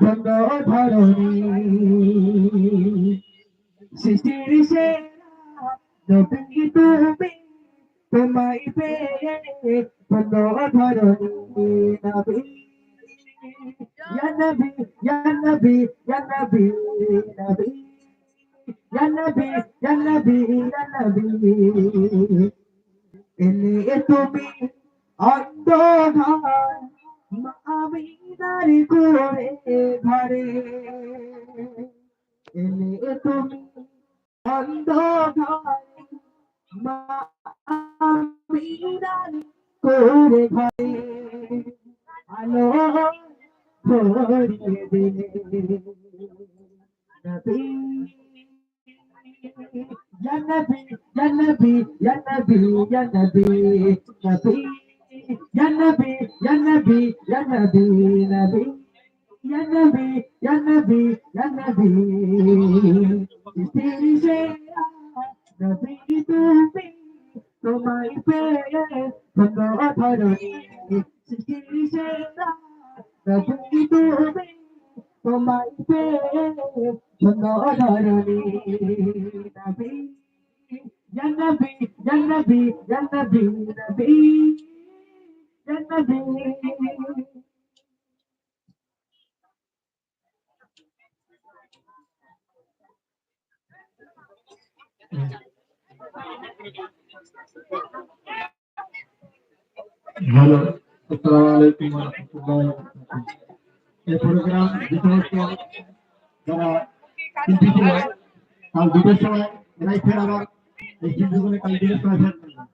ধন্য ধরণী সৃষ্টির সেরা নবী তুমি তোমায় পেয়ে ধন্য ধরণী নবী Ya Nabi, Ya Nabi, Ya Nabi, Nabi. Ya Nabi, Ya তুমি অন্ধকার আমি দাঁড়ি করে ঘরে এলে তুমি করে ঘরে আলো ভরিয়ে দিলে নবী Ya Nabi, Ya Nabi, Ya Nabi, Ya Nabi, Nabi. Ya Nabi, Ya Nabi, Ya Nabi, Nabi. Ya Nabi, Ya Nabi, Ya Nabi. Isteri saya, Nabi itu Tomai peye, Pekara parani. Isteri saya, Nabi itu Tomai peye, Pekara parani. Nabi, Ya Nabi, Ya Nabi, Ya Nabi, Nabi. Ya Nabi. Hello আসসালামু আলাইকুম ওয়া রাহমাতুল্লাহি ওয়া বারাকাতুহু এই programme যে সমস্ত যারা শিল্পী ছিল কাল দুটোর সময় এরাই ফের আবার এই শিল্পীগুলো কাল দুটোর সময় ফের করলাম